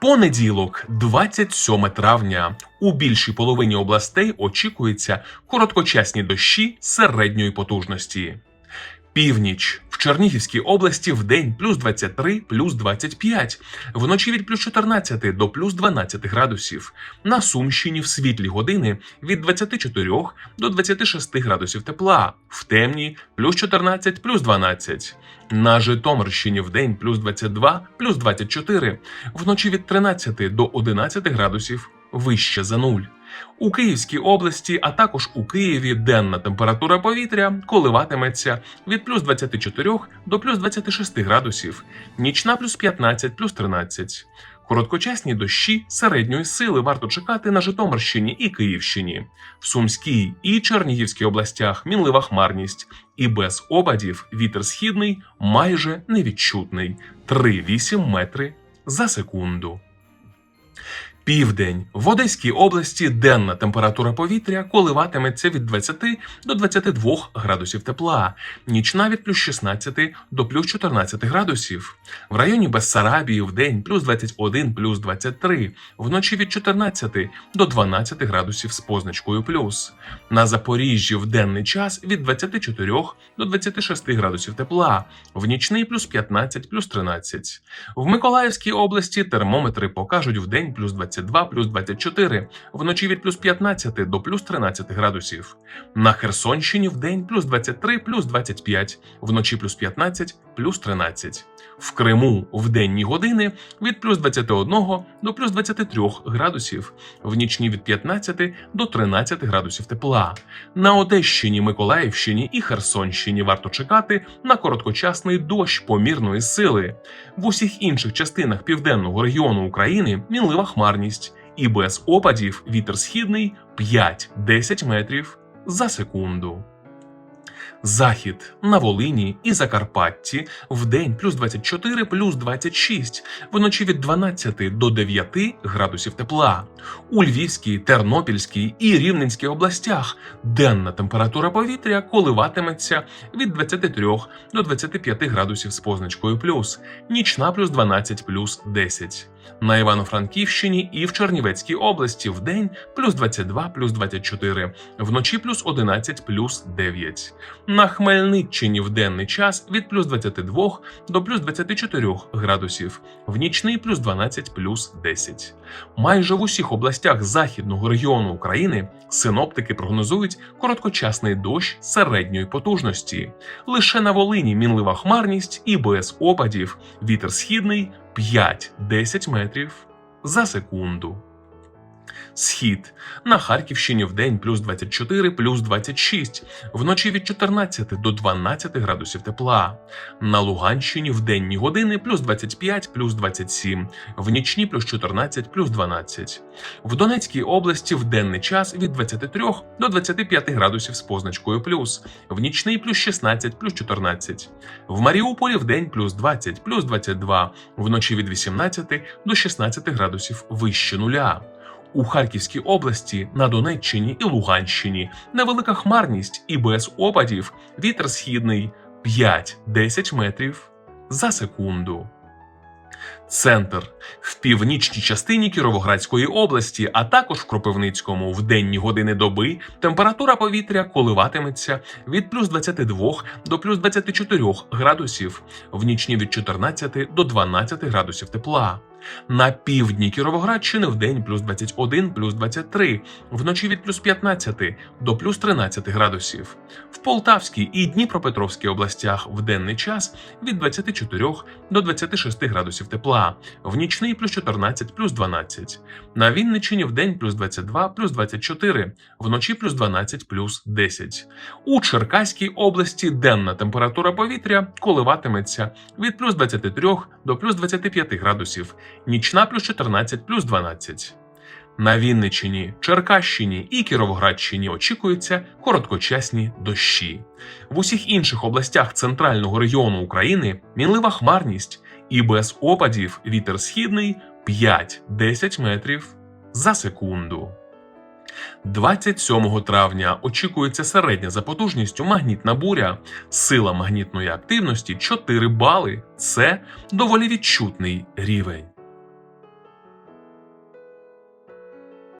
Понеділок, 27 травня. У більшій половині областей очікуються короткочасні дощі середньої потужності. Північ в Чернігівській області в день плюс 23, плюс 25, вночі від плюс 14 до плюс 12 градусів. На Сумщині в світлі години від 24 до 26 градусів тепла, в темні плюс 14, плюс 12. На Житомирщині в день плюс 22, плюс 24, вночі від 13 до 11 градусів вище за нуль. У Київській області, а також у Києві денна температура повітря коливатиметься від плюс 24 до плюс 26 градусів, нічна плюс 15, плюс 13. Короткочасні дощі середньої сили варто чекати на Житомирщині і Київщині. В Сумській і Чернігівській областях мінлива хмарність, і без опадів вітер східний майже невідчутний 3,8 метри за секунду. Південь в Одеській області денна температура повітря коливатиметься від 20 до 22 градусів тепла, нічна від плюс 16 до плюс 14 градусів. В районі Бессарабії в день плюс 21, плюс 23, вночі від 14 до 12 градусів з позначкою плюс. На Запоріжжі в денний час від 24 до 26 градусів тепла, в нічний плюс 15, плюс 13. В Миколаївській області термометри покажуть в день плюс 22, плюс 24, вночі від плюс 15 до плюс 13 градусів. На Херсонщині в день плюс 23, плюс 25, вночі плюс 15, плюс 13. В Криму в денні години від плюс 21 до плюс 23 градусів, в нічні від 15 до 13 градусів тепла. На Одещині, Миколаївщині і Херсонщині варто чекати на короткочасний дощ помірної сили. В усіх інших частинах південного регіону України мінлива хмарність, і без опадів вітер східний 5-10 метрів за секунду. Захід на Волині і Закарпатті в день плюс 24, плюс 26, вночі від 12 до 9 градусів тепла. У Львівській, Тернопільській і Рівненській областях денна температура повітря коливатиметься від 23 до 25 градусів з позначкою плюс, нічна плюс 12, плюс 10. На Івано-Франківщині і в Чернівецькій області в день плюс 22, плюс 24, вночі плюс 11, плюс 9. На Хмельниччині в денний час від плюс 22 до плюс 24 градусів, в нічний плюс 12, плюс 10. Майже в усіх областях західного регіону України синоптики прогнозують короткочасний дощ середньої потужності. Лише на Волині мінлива хмарність і без опадів, вітер східний 5-10 метрів за секунду. Схід на Харківщині в день плюс 24, плюс 26, вночі від 14 до 12 градусів тепла. На Луганщині в денні години плюс 25, плюс 27, в нічні плюс 14, плюс 12. В Донецькій області в денний час від 23 до 25 градусів з позначкою плюс, в нічний плюс 16, плюс 14. В Маріуполі в день плюс 20, плюс 22, вночі від 18 до 16 градусів вище нуля. У Харківській області, на Донеччині і Луганщині. Невелика хмарність і без опадів. Вітер східний 5-10 метрів за секунду. Центр. В північній частині Кіровоградської області, а також в Кропивницькому. В денні години доби температура повітря коливатиметься від плюс 22 до плюс 24 градусів, в нічні від 14 до 12 градусів тепла. На півдні Кіровоградщини в день плюс 21, плюс 23, вночі від плюс 15 до плюс 13 градусів. В Полтавській і Дніпропетровській областях в денний час від 24 до 26 градусів тепла, в нічний плюс 14, плюс 12. На Вінниччині в день плюс 22, плюс 24, вночі плюс 12, плюс 10. У Черкаській області денна температура повітря коливатиметься від плюс 23 до плюс 25 градусів, нічна плюс 14, плюс 12. На Вінниччині, Черкащині і Кіровоградщині очікуються короткочасні дощі. В усіх інших областях центрального регіону України мінлива хмарність і без опадів вітер східний 5-10 метрів за секунду. 27 травня очікується середня за потужністю магнітна буря. Сила магнітної активності 4 бали. Це доволі відчутний рівень.